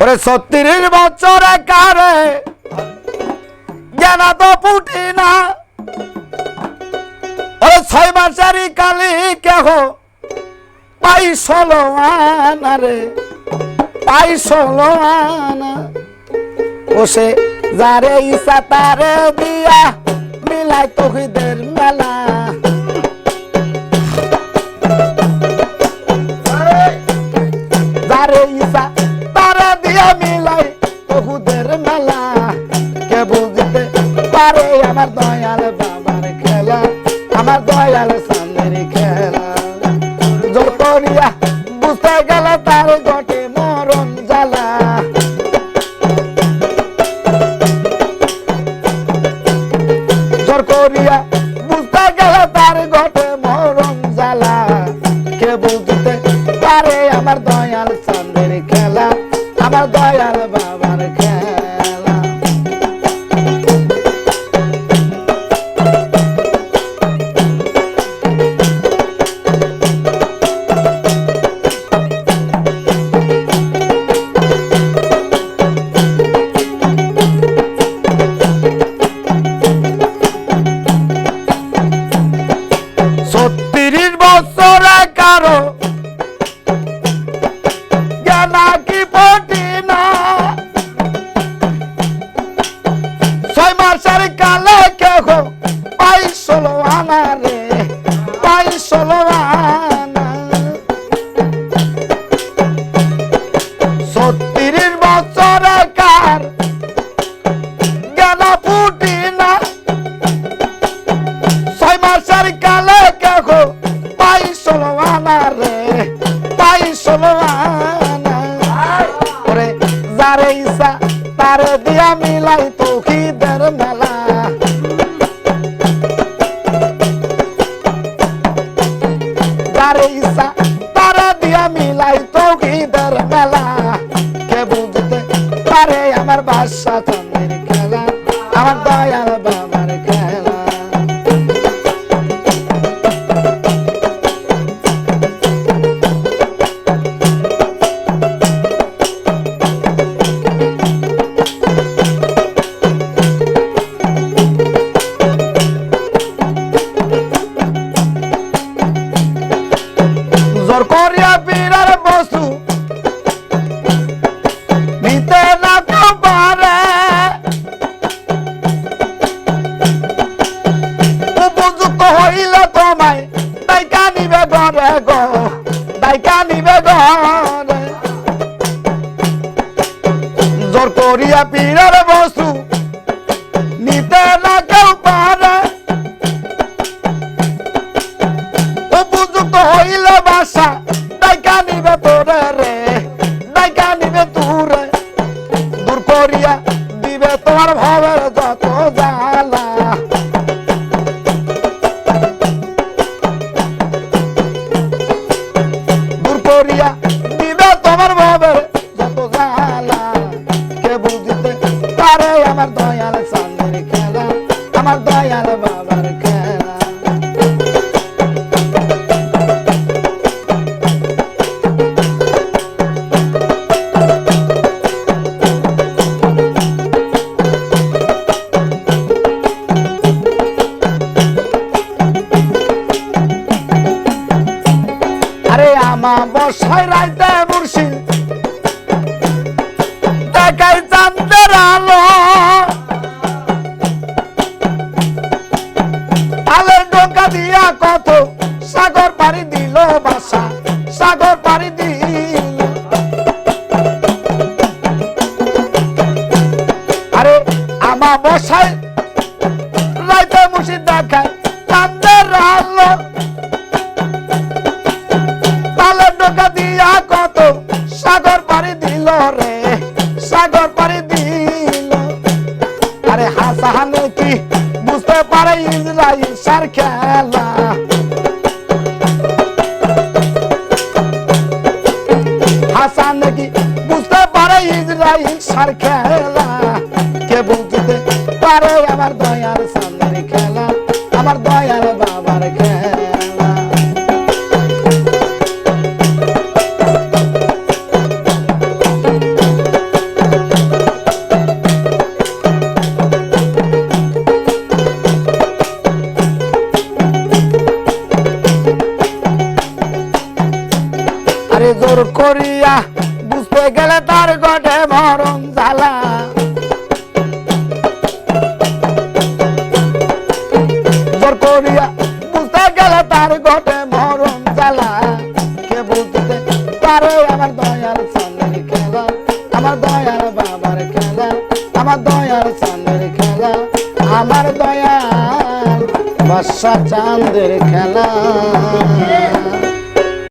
ওরে সত্তরের বছরে কারে? জ্ঞানা তো ফুটি না ওরে ছয় মাসেরই কালি কেহ? পাই ষোলো আনা রে। পাই ষোলো আনা। ও সে যারে ইসা তারে দিয়া মিলাই তহিদের মেলা আমার দয়াল বাবার খেলা আমার দয়াল সামনের খেলা। যত বুঝতে গেল তার গটে বছরে কারও আনা ওরে যারে ইসা তারে দিয়া মিলাই জোর করিয়া পীরের বস্তু। নিতে না পারে। উপযুক্ত হইলে তোমায় দায়িকা নিবে ঘরে গো দায়িকা নিবে ঘরে। জোর করিয়া পীরের বস্তু। আমার দয়াল সামনের খেলা আমার দয়াল বাবার খেলা। আরে আমা বসাই রাইতে ডোকা দিয়া কত সাগর পাড়ি দিল রে, সাগর পাড়ি দিল। আরে হাসাহানে কি বুঝতে পারে ইসরাইল সার খেলা। হাসান কি বুঝতে পারে ইসরাইল সার খেলা। কে বুঝতে পারে আমার দয়ার সামনের করিয়া, বুঝতে গেলে তার গটে মরণ জ্বালা। জোর করিয়া, বুঝতে গেলে তার গটে মরণ জ্বালা। কে বুঝতে পারে আমার দয়াল সামনের খেলা, আমার দয়াল বাবার খেলা, আমার দয়াল সামনের খেলা, আমার দয়াল বর্ষা চাঁদের খেলা।